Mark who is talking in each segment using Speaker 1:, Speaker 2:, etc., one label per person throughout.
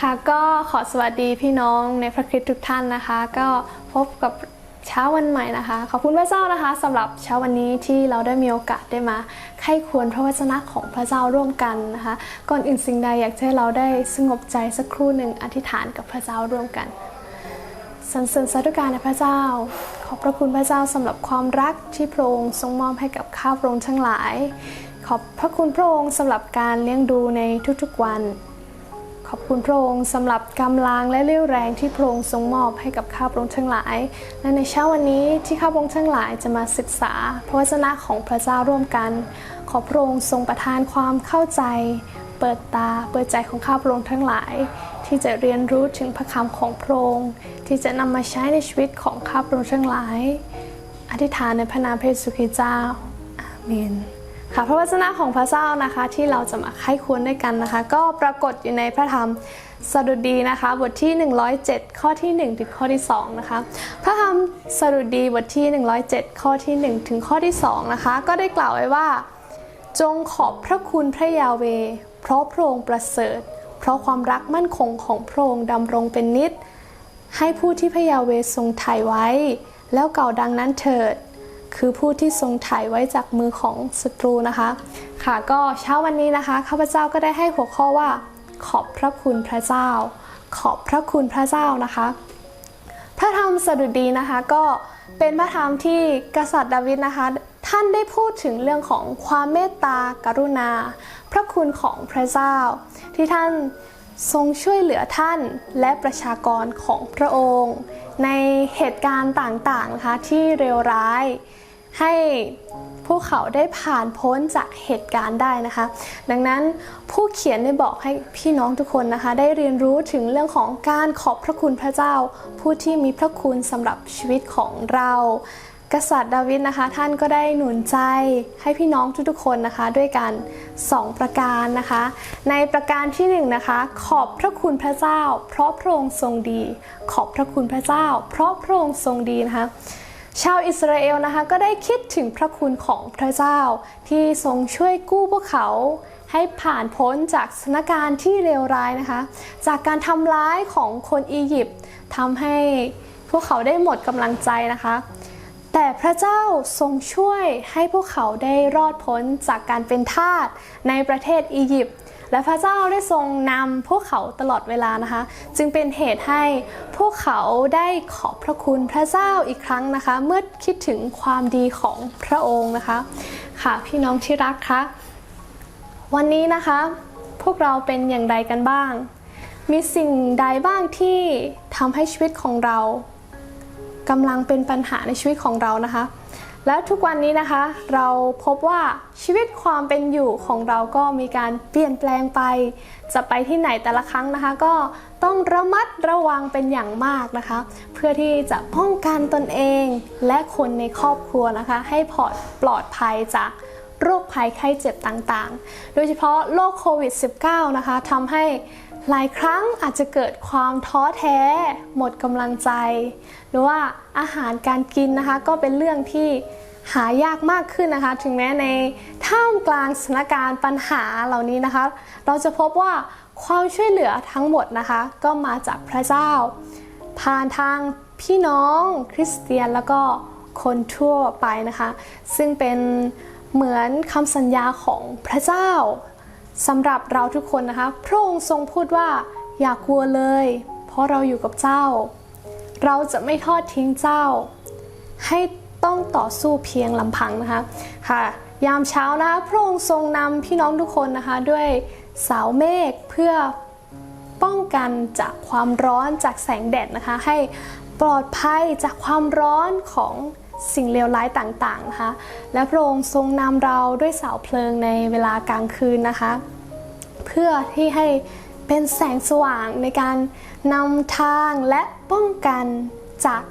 Speaker 1: ค่ะก็ขอสวัสดีพี่น้องในพระคริสต์ทุกท่านนะคะ ก็พบกับเช้าวันใหม่นะคะ ขอบคุณพระเจ้านะคะสำหรับเช้าวันนี้ที่เราได้มีโอกาสได้มาไข้ควรพระวจนะของพระเจ้าร่วมกันนะคะ ก่อนอื่นสิ่งใดอยากให้เราได้สงบใจสักครู่หนึ่งอธิษฐานกับพระเจ้าร่วมกันสรรเสริญสาธุการในพระเจ้า ขอบพระคุณพระเจ้าสำหรับความรักที่พระองค์ทรงมอบให้กับข้าพระองค์ทั้งหลาย ขอบพระคุณพระองค์สำหรับการเลี้ยงดูในทุกๆวัน ขอบคุณพระองค์สำหรับกำลังและเรี่ยวแรงที่พระองค์ทรงมอบให้กับข้าพระองค์ทั้งหลาย และในเช้าวันนี้ที่ข้าพระองค์ทั้งหลายจะมาศึกษา พระวจนะของพระเจ้าร่วมกัน ขอพระองค์ทรงประทานความเข้าใจ เปิดตาเปิดใจของข้าพระองค์ทั้งหลาย ที่จะเรียนรู้ถึงพระคำของพระองค์ที่จะนำมาใช้ในชีวิตของข้าพระองค์ทั้งหลาย อธิษฐานในพระนามพระเยซูคริสต์เจ้าอาเมน ค่ะพระวจนะของพระเจ้านะคะที่เราจะมาไข้ควรด้วยกันนะคะ ก็ปรากฏอยู่ในพระธรรมสดุดีนะคะบทที่ 107 ข้อที่ 1 ถึงข้อที่2นะคะพระธรรมสดุดีบทที่ 107 ข้อที่ 1 ถึงข้อที่2นะคะก็ได้กล่าวไว้ว่า จงขอบพระคุณพระยาเว เพราะพระองค์ประเสริฐ เพราะความรักมั่นคงของพระองค์ดำรงเป็นนิจให้ผู้ที่พระยาเวทรงไถ่ไว้ แล้วเก่าดังนั้นเถิด คือผู้ที่ทรงไถ่ไว้จากมือของศัตรูนะคะ ค่ะก็เช้าวันนี้นะคะข้าพเจ้าก็ได้ให้หัวข้อว่าขอบพระคุณพระเจ้า ขอบพระคุณพระเจ้านะคะ พระธรรมสดุดีนะคะก็เป็นพระธรรมที่กษัตริย์ดาวิดนะคะ ท่านได้พูดถึงเรื่องของความเมตตากรุณา พระคุณของพระเจ้า ที่ท่านทรงช่วยเหลือท่านและประชากรของพระองค์ ในเหตุการณ์ต่างๆนะคะที่เลวร้าย ให้พวกเขาได้ผ่านพ้นจากเหตุการณ์ได้นะคะ ดังนั้นผู้เขียนได้บอกให้พี่น้องทุกคนนะคะ ได้เรียนรู้ถึงเรื่องของการขอบพระคุณพระเจ้า ผู้ที่มีพระคุณสำหรับชีวิตของเรา กษัตริย์ดาวิดนะคะ ท่านก็ได้หนุนใจให้พี่น้องทุกๆคนนะคะ ด้วยกัน 2 ประการนะคะ ในประการที่1นงนะคะ ขอบพระคุณพระเจ้า เพราะพระองค์ทรงดี ขอบพระคุณพระเจ้า เพราะพระองค์ทรงดีนะคะชาวอิสราเอลนะคะก็ได้คิดถึงพระคุณของพระเจ้า ที่ทรงช่วยกู้พวกเขา ให้ผ่านพ้นจากสถานการณ์ที่เลวร้ายนะคะ จากการทำร้ายของคนอียิปต์ทำให้พวกเขาได้หมดกำลังใจนะคะ แต่พระเจ้าทรงช่วยให้พวกเขาได้รอดพ้นจากการเป็นทาสในประเทศอียิปต์และพระเจ้าได้ทรงนำพวกเขาตลอดเวลานะคะ จึงเป็นเหตุให้พวกเขาได้ขอบพระคุณพระเจ้าอีกครั้งนะคะ เมื่อคิดถึงความดีของพระองค์นะคะ ค่ะพี่น้องที่รักคะวันนี้นะคะ พวกเราเป็นอย่างไรกันบ้าง มีสิ่งใดบ้างที่ทำให้ชีวิตของเรา กำลังเป็นปัญหาในชีวิตของเรานะคะ และทุกวันนี้นะคะ เราพบว่าชีวิตความเป็นอยู่ของเราก็มีการเปลี่ยนแปลงไป จะไปที่ไหนแต่ละครั้งนะคะ ก็ต้องระมัดระวังเป็นอย่างมากนะคะ เพื่อที่จะป้องกันตนเองและคนในครอบครัวนะคะ ให้ปลอดภัยจากโรคภัยไข้เจ็บต่างๆ โดยเฉพาะโรคโควิด -19 นะคะทำให้ หลายครั้งอาจจะเกิดความท้อแท้ หมดกำลังใจ หรือว่าอาหารการกินนะคะ ก็เป็นเรื่องที่หายากมากขึ้นนะคะ ถึงแม้ในท่ามกลางสถานการณ์ปัญหาเหล่านี้นะคะ เราจะพบว่าความช่วยเหลือทั้งหมดนะคะ ก็มาจากพระเจ้า ผ่านทางพี่น้องคริสเตียนแล้วก็คนทั่วไปนะคะ ซึ่งเป็นเหมือนคำสัญญาของพระเจ้า สำหรับเราทุกคนนะคะ พระองค์ทรงพูดว่าอย่ากลัวเลย เพราะเราอยู่กับเจ้า เราจะไม่ทอดทิ้งเจ้า ให้ต้องต่อสู้เพียงลำพังนะคะค่ะ ยามเช้านะคะพระองค์ทรงนำพี่น้องทุกคนนะคะ ด้วยสาวเมฆเพื่อป้องกันจากความร้อนจากแสงแดดนะคะ ให้ปลอดภัยจากความร้อนของ สิ่งเลวร้ายต่างๆนะคะ และพระองค์ทรงนำเราด้วยเสาเพลิงในเวลากลางคืนนะคะ เพื่อที่ให้เป็นแสงสว่างในการนำทางและป้องกันจาก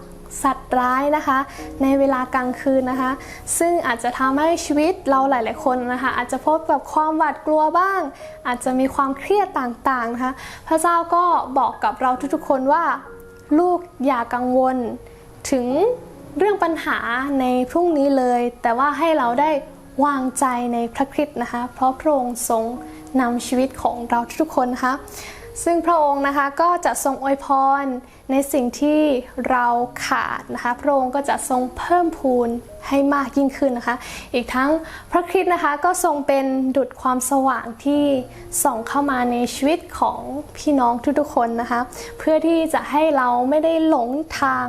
Speaker 1: สัตว์ร้ายนะคะ ในเวลากลางคืนนะคะ ซึ่งอาจจะทำให้ชีวิตเราหลาย ๆ คนนะคะ อาจจะพบกับความหวาดกลัวบ้าง อาจจะมีความเครียดต่าง ๆ นะคะ พระเจ้าก็บอกกับเราทุก ๆ คนว่า ลูกอย่ากังวลถึง เรื่องปัญหาในพรุ่งนี้เลย แต่ว่าให้เราได้วางใจในพระคริสต์นะคะ เพราะพระองค์ทรงนำชีวิตของเราทุกคนนะคะซึ่งพระองค์นะคะก็จะทรงอวยพรในสิ่งที่เราขาดนะคะ พระองค์ก็จะทรงเพิ่มพูนให้มากยิ่งขึ้นนะคะ อีกทั้งพระคริสต์นะคะก็ทรงเป็นดุจความสว่างที่ส่องเข้ามาในชีวิตของพี่น้องทุกๆคนนะคะ เพื่อที่จะให้เราไม่ได้หลงทาง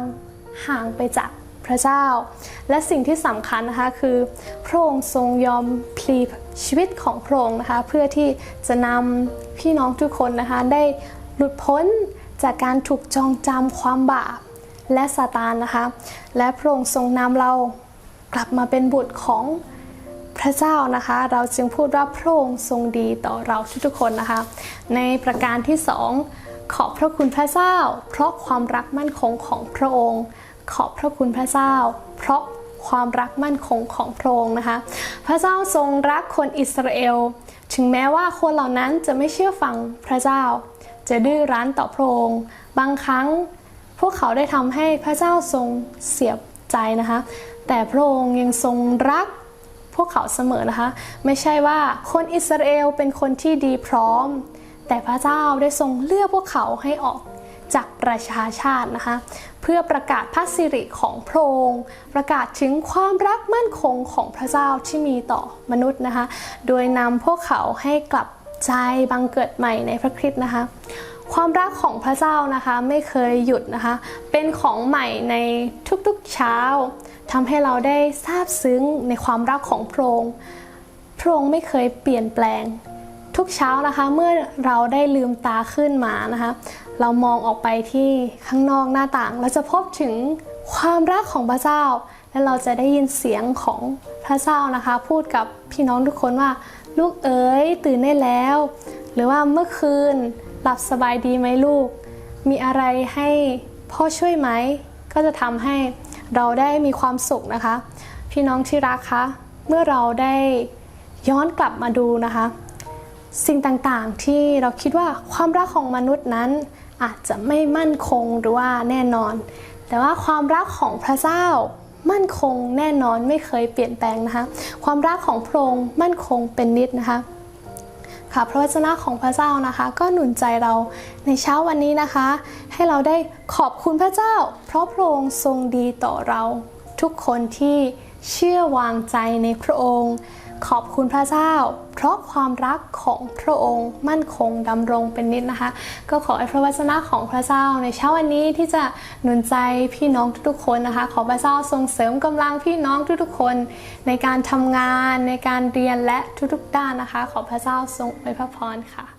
Speaker 1: ห่างไปจาก พระเจ้า และสิ่งที่สำคัญนะคะคือพระองค์ทรงยอมพลีชีวิตของพระองค์นะคะเพื่อที่จะนำพี่น้องทุกคนนะคะได้หลุดพ้นจากการถูกจองจำความบาปและซาตานนะคะ และพระองค์ทรงนำเรากลับมาเป็นบุตรของพระเจ้านะคะ เราจึงพูดว่าพระองค์ทรงดีต่อเราทุกๆคนนะคะ ในประการที่สองขอบพระคุณพระเจ้า เพราะความรักมั่นคงของพระองค์ ขอบพระคุณพระเจ้า เพราะความรักมั่นคงของพระองค์นะคะ พระเจ้าทรงรักคนอิสราเอล ถึงแม้ว่าคนเหล่านั้นจะไม่เชื่อฟังพระเจ้า จะดื้อรั้นต่อพระองค์ บางครั้งพวกเขาได้ทำให้พระเจ้าทรงเสียบใจนะคะ แต่พระองค์ยังทรงรักพวกเขาเสมอนะคะ ไม่ใช่ว่าคนอิสราเอลเป็นคนที่ดีพร้อม แต่พระเจ้าได้ทรงเลือกพวกเขาให้ออกจากประชาชาตินะคะเพื่อประกาศพระสิริของพระองค์ประกาศถึงความรักมั่นคงของพระเจ้าที่มีต่อมนุษย์นะคะ โดยนำพวกเขาให้กลับใจบังเกิดใหม่ในพระคริสต์นะคะ ความรักของพระเจ้านะคะไม่เคยหยุดนะคะ เป็นของใหม่ในทุกๆเช้าทำให้เราได้ทราบซึ้งในความรักของพระองค์พระองค์ไม่เคยเปลี่ยนแปลง ทุกเช้านะคะเมื่อเราได้ลืมตาขึ้นมานะคะ เรามองออกไปที่ข้างนอกหน้าต่าง เราจะพบถึงความรักของพระเจ้า และเราจะได้ยินเสียงของพระเจ้านะคะ พูดกับพี่น้องทุกคนว่า ลูกเอ๋ยตื่นได้แล้ว หรือว่าเมื่อคืนหลับสบายดีไหมลูก มีอะไรให้พ่อช่วยไหม ก็จะทำให้เราได้มีความสุขนะคะ พี่น้องที่รักคะเมื่อเราได้ย้อนกลับมาดูนะคะ สิ่งต่างๆที่เราคิดว่าความรักของมนุษย์นั้น อาจจะไม่มั่นคงหรือว่าแน่นอน แต่ว่าความรักของพระเจ้ามั่นคงแน่นอนไม่เคยเปลี่ยนแปลงนะคะ ความรักของพระองค์มั่นคงเป็นนิดนะคะค่ะพระวจนะของพระเจ้านะคะ ก็หนุนใจเราในเช้าวันนี้นะคะ ให้เราได้ขอบคุณพระเจ้า เพราะพระองค์ทรงดีต่อเราทุกคนที่ เชื่อวางใจในพระองค์ ขอบคุณพระเจ้า เพราะความรักของพระองค์มั่นคงดำรงเป็นนิดนะคะ ก็ขอให้พระวจนะของพระเจ้าในเช้าวันนี้ที่จะหนุนใจพี่น้องทุกๆคนนะคะ ขอพระเจ้าทรงเสริมกำลังพี่น้องทุกๆคน ในการทำงานในการเรียนและทุกๆด้านนะคะ ขอพระเจ้าทรงอวยพระพรค่ะ